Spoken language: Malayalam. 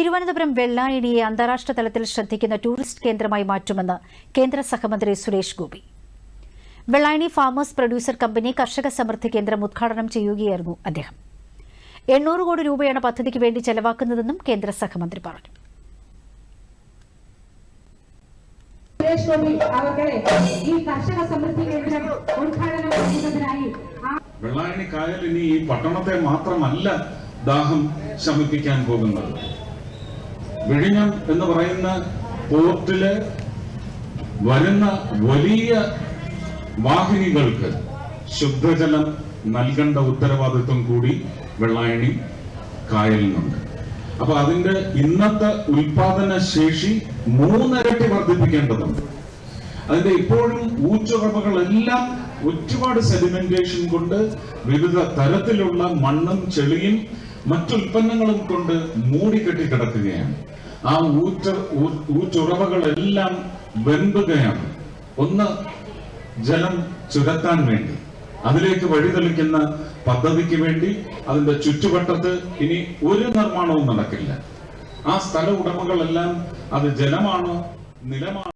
തിരുവനന്തപുരം വെള്ളായണിയെ അന്താരാഷ്ട്ര തലത്തിൽ ശ്രദ്ധിക്കുന്ന ടൂറിസ്റ്റ് കേന്ദ്രമായി മാറ്റുമെന്ന് കേന്ദ്ര സഹമന്ത്രി Suresh Gopi. Vellayani farmers producer company കർഷക സമൃദ്ധി കേന്ദ്രം ഉദ്ഘാടനം ചെയ്യുകയായിരുന്നു അദ്ദേഹം. എണ്ണൂറ് കോടി രൂപയാണ് പദ്ധതിക്ക് വേണ്ടി ചെലവാക്കുന്നതെന്നും കേന്ദ്ര സഹമന്ത്രി പറഞ്ഞു. സുരേഷ് ഗോപി അവർകളെ ഈ കർഷക സമൃദ്ധി കേന്ദ്രം ഉദ്ഘാടനം ചെയ്യുന്നതിനായി വെള്ളായണി കായൽ ഇനി ഈ പട്ടണത്തെ മാത്രമല്ല ദാഹം ശമിപ്പിക്കാൻ പോകുന്നത്. വിഴിഞ്ഞം എന്ന് പറയുന്ന പോർട്ടിൽ വരുന്ന വലിയ വാഹിനികൾക്ക് ശുദ്ധജലം നൽകേണ്ട ഉത്തരവാദിത്വം കൂടി വെള്ളായണി കായലിനുണ്ട്. അപ്പൊ അതിന്റെ ഇന്നത്തെ ഉൽപാദന ശേഷി മൂന്നിരട്ടി വർദ്ധിപ്പിക്കേണ്ടതുണ്ട്. അതിന്റെ ഇപ്പോഴും ഊച്ചുറവകളെല്ലാം ഒരുപാട് സെഡിമെന്റേഷൻ കൊണ്ട് വിവിധ തരത്തിലുള്ള മണ്ണും ചെളിയും മറ്റുൽപ്പന്നങ്ങളും കൊണ്ട് മൂടിക്കെട്ടി കിടക്കുകയാണ്. ആ ഊറ്റ ഊറ്റുറവകളെല്ലാം വെമ്പുകയാണ് ഒന്ന് ജലം ചുരത്താൻ വേണ്ടി. അതിലേക്ക് വഴിതെളിക്കുന്ന പദ്ധതിക്ക് വേണ്ടി അതിന്റെ ചുറ്റുവട്ടത്ത് ഇനി ഒരു നിർമ്മാണവും നടക്കില്ല. ആ സ്ഥല ഉടമകളെല്ലാം അത് ജലമാണോ നിലമാണോ